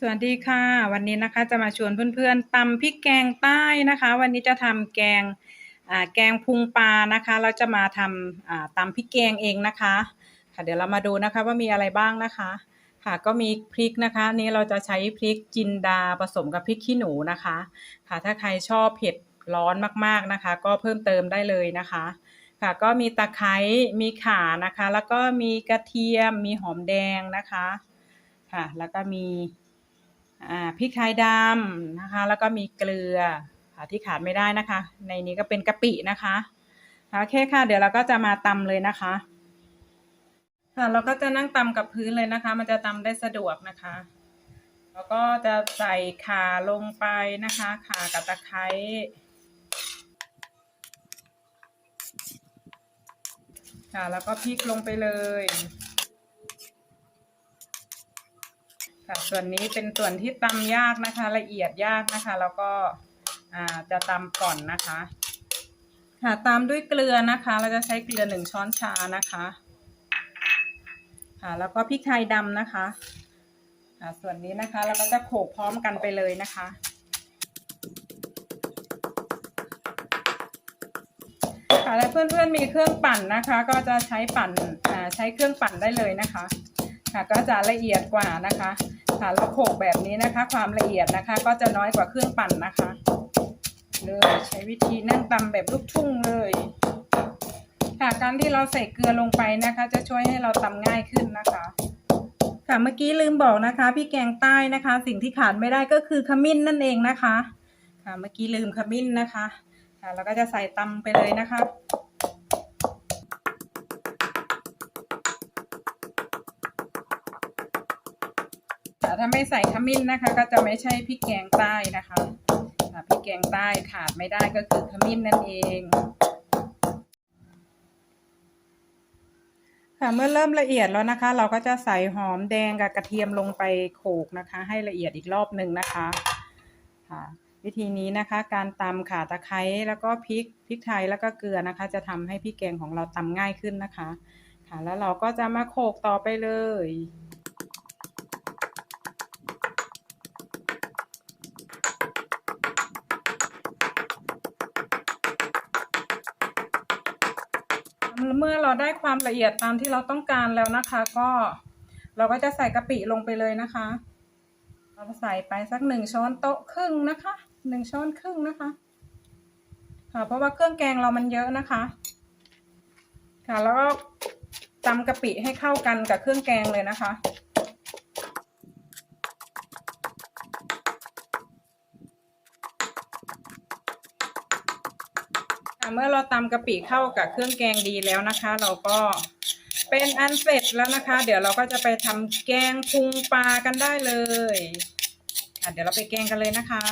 สวัสดีค่ะ วันนี้นะคะจะมาชวนเพื่อนๆตำพริกแกงใต้นะคะ วันนี้จะทำแกงอ่าแกงพุงปลานะคะ เราจะมาทำอ่าตำพริกแกงเองนะคะค่ะเดี๋ยวเรามาดูนะคะว่ามีอะไรบ้างนะคะ ค่ะก็มีพริกนะคะ นี้เราจะใช้พริกจินดาผสมกับพริกขี้หนูนะคะ ค่ะถ้าใครชอบเผ็ดร้อนมากๆนะคะ ก็เพิ่มเติมได้เลยนะคะ ค่ะก็มีตะไคร้มีข่านะคะ แล้วก็มีกระเทียมมีหอมแดงนะคะ ค่ะแล้วก็มี พริกไทยดำนะคะ แล้วก็มีเกลือที่ขาดไม่ได้นะคะ ในนี้ก็เป็นกะปินะคะโอเคค่ะ เดี๋ยวเราก็จะมาตำเลยนะคะค่ะเราก็จะนั่งตำกับพื้นเลยนะคะ มันจะตำได้สะดวกนะคะแล้วก็จะใส่ข่าลงไปนะคะข่ากับตะไคร้ค่ะแล้วก็พริกลงไปเลย ค่ะส่วนนี้เป็นส่วนที่ตำยากนะคะ ละเอียดยากนะคะ แล้วก็จะตำก่อนนะคะค่ะตามด้วยเกลือนะคะ เราจะใช้เกลือหนึ่งช้อนชานะคะค่ะแล้วก็พริกไทยดำนะคะค่ะส่วนนี้นะคะเราก็จะโขลกพร้อมกันไปเลยนะคะค่ะและเพื่อนๆมีเครื่องปั่นนะคะ ก็จะใช้ปั่นใช้เครื่องปั่นได้เลยนะคะ ค่ะก็จะละเอียดกว่านะคะ ค่ะเราโขกแบบนี้นะคะ ความละเอียดนะคะ ก็จะน้อยกว่าเครื่องปั่นนะคะ เลยใช้วิธีนั่งตำแบบลูกทุ่งเลยค่ะการที่เราใส่เกลือลงไปนะคะ จะช่วยให้เราตำง่ายขึ้นนะคะ ค่ะเมื่อกี้ลืมบอกนะคะ พี่แกงใต้นะคะ สิ่งที่ขาดไม่ได้ก็คือขมิ้นนั่นเองนะคะ ค่ะเมื่อกี้ลืมขมิ้นนะคะ ค่ะแล้วก็จะใส่ตำไปเลยนะคะ ถ้าไม่ใส่ขมิ้นนะคะ ก็จะไม่ใช่พริกแกงใต้นะคะพริกแกงใต้ขาดไม่ได้ก็คือขมิ้นนั่นเองค่ะเมื่อเริ่มละเอียดแล้วนะคะ เราก็จะใส่หอมแดงกับกระเทียมลงไปโขกนะคะ ให้ละเอียดอีกรอบหนึ่งนะคะค่ะ วิธีนี้นะคะ การตำข่าตะไคร้แล้วก็พริกพริกไทยแล้วก็เกลือนะคะ จะทำให้พริกแกงของเราตำง่ายขึ้นนะคะ ค่ะ แล้วเราก็จะมาโขกต่อไปเลย เมื่อเราได้ความละเอียดตามที่เราต้องการแล้วนะคะ ก็เราก็จะใส่กะปิลงไปเลยนะคะ เราใส่ไปสักหนึ่งช้อนโต๊ะครึ่งนะคะหนึ่งช้อนครึ่งนะคะ ค่ะ เพราะว่าเครื่องแกงเรามันเยอะนะคะ ค่ะ แล้วก็ตำกะปิให้เข้ากันกับเครื่องแกงเลยนะคะ เมื่อเราตำกะปิเข้ากับเครื่องแกงดีแล้วนะคะ เราก็เป็นอันเสร็จแล้วนะคะ เดี๋ยวเราก็จะไปทำแกงพุงปลากันได้เลยค่ะเดี๋ยวเราไปแกงกันเลยนะคะ